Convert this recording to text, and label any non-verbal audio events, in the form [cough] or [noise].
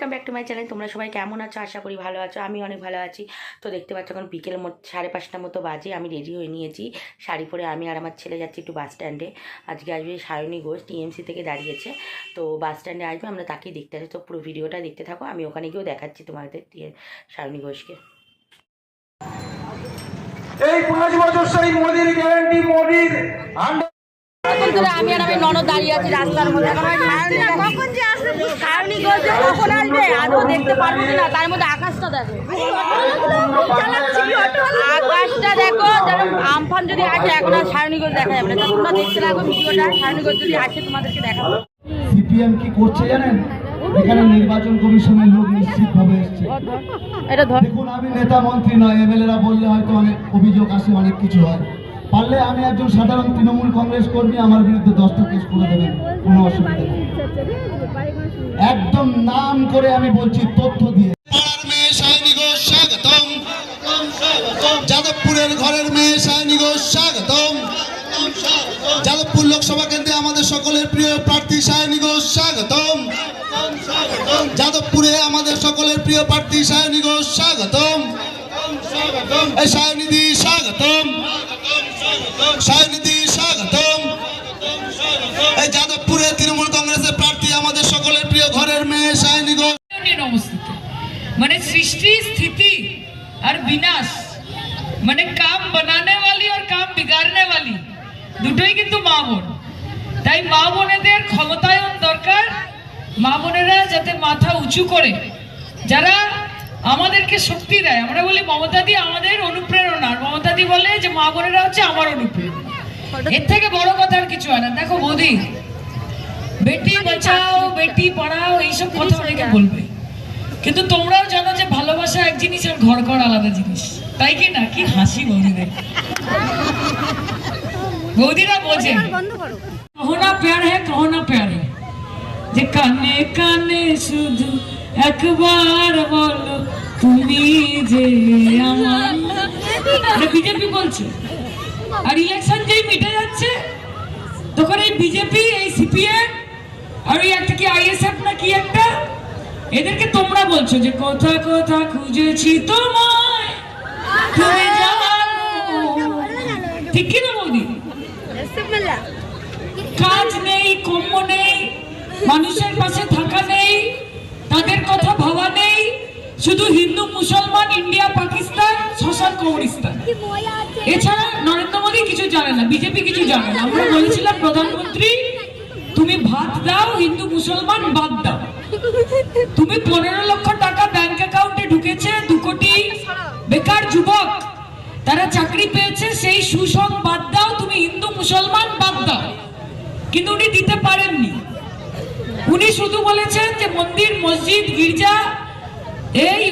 Welcome back to my channel তোমরা সবাই কেমন আছো? আশা করি ভালো আছো। আমি অনেক ভালো আছি। তো দেখতে পাচ্ছ, এখন বিকেল সাড়ে পাঁচটার মতো বাজে। আমি রেডি হয়ে নিয়েছি শাড়ি পরে। আমি আর আমার ছেলে যাচ্ছি একটু বাস স্ট্যান্ডে আজকে আসবে সায়নী ঘোষ টিএমসি থেকে দাঁড়িয়েছে। তো বাস স্ট্যান্ডে আসবে, আমরা তাকেই দেখতে আসি তো পুরো ভিডিওটা দেখতে থাকো। আমি ওখানে গিয়েও দেখাচ্ছি তোমাদের সায়নী ঘোষকে। এই পাঁচ বছর সেই মোদির গ্যারান্টি মোদির ধরে আমি আর আমি ননদ দাঁড়িয়ে আছি রাস্তার মধ্যে। কখন যে আসবে সায়নী ঘোষ কখন আসবে? আদৌ দেখতে পারব না তার মধ্যে আকাশটা দেখো। আকাশটা দেখো আমফান যদি আসে এখন আর সায়নী ঘোষ দেখা যাবে না। তা তোমরা দেখতে লাগো ভিডিওটা সায়নী ঘোষ যদি আসে তোমাদেরকে দেখাবো। সিপিএম কি করছে জানেন? এখানে নির্বাচন কমিশনের লোক নিশ্চিতভাবে এসছে। দেখুন আমি নেতা মন্ত্রী নয় এমএলএরা বললে হয়তো অনেক অভিযোগ আসে অনেক কিছু হয়। পারলে আমি একজন সাধারণ তৃণমূল কংগ্রেস কর্মী আমার বিরুদ্ধে দশটা কেস করে দেবেন, কোনো অসুবিধা নেই। একদম নাম করে আমি বলছি তথ্য দিয়ে। যাদবপুরের ঘরের মেয়ে সায়নী স্বাগতম। যাদবপুর লোকসভা কেন্দ্রে আমাদের সকলের প্রিয় প্রার্থী সায়নী স্বাগতম। যাদবপুরে আমাদের সকলের প্রিয় প্রার্থী সায়নী ঘোষ স্বাগতম। সায়নিধি স্বাগতম সায়নিধি স্বাগতম এই যাদবপুরে তৃণমূল কংগ্রেসের প্রার্থী আমাদের সকলের প্রিয় ঘরের মেয়ে সায়নী ঘোষ নিয়ন্ত্রণহীন অবস্থিতে মানে সৃষ্টি স্থিতি আর বিনাশ মানে কাম বানানে वाली আর কাম বিগাড়নে वाली দুটোই কিন্তু মা বোন তাই মা বোনেদের ক্ষমতায়ন দরকার মা বোনেরা যাতে মাথা উঁচু করে যারা আমাদেরকে শক্তি দেয়। আমরা বলি মমতাদি আমাদের অনুপ্রেরণা। মমতাদি বলে যে মা বোনেরা হচ্ছে আমার অনুপ্রেরণা। এর থেকে বড় কথা আর কিছু হয় না। দেখো মোদি বেটি বাঁচাও বেটি পড়াও এইসব কথা অনেকে বলবে। কিন্তু তোমরাও জানো যে ভালোবাসা এক জিনিস আর ঘর ঘর আলাদা জিনিস। তাই কি না? কি হাসি বৌদিদের বৌদিরা বোঝে। কহো না প্যার হে কহো না প্যার যে কানে কানে শুধু একবার বলো। তুমি যে [laughs] আমার বিজেপি বলছে। আর ইলেকশন যেই মিটে যাচ্ছে তখন এই বিজেপি এই সিপিএম আর ওই একটা কি আইএসএফ না কি একটা এদেরকে তোমরা বলছো যে কথা কথা খুঁজেছি তোমায়। তুমি ঠিক কি না বৌদি? কাজ নেই কম্য নেই মানুষের পাশে থাকা নেই তাদের কথা ভাবা নেই শুধু হিন্দু মুসলমান ইন্ডিয়া পাকিস্তান শ্মশান কবরিস্তান এছাড়া নরেন্দ্র মোদী কিছু জানে না বিজেপি কিছু জানে না। আমরা বলেছিলাম প্রধানমন্ত্রী তুমি ভাত দাও হিন্দু মুসলমান বাদ দাও। তুমি পনেরো লক্ষ টাকা ব্যাংক অ্যাকাউন্টে ঢুকেছে দু কোটি বেকার যুবক। তারা চাকরি পেয়েছে সেই সুসং বাদ দাও তুমি হিন্দু মুসলমান বাদ দাও। কিন্তু উনি দিতে পারেননি। উনি শুধু বলেছেন যে মন্দির মসজিদ গির্জা এই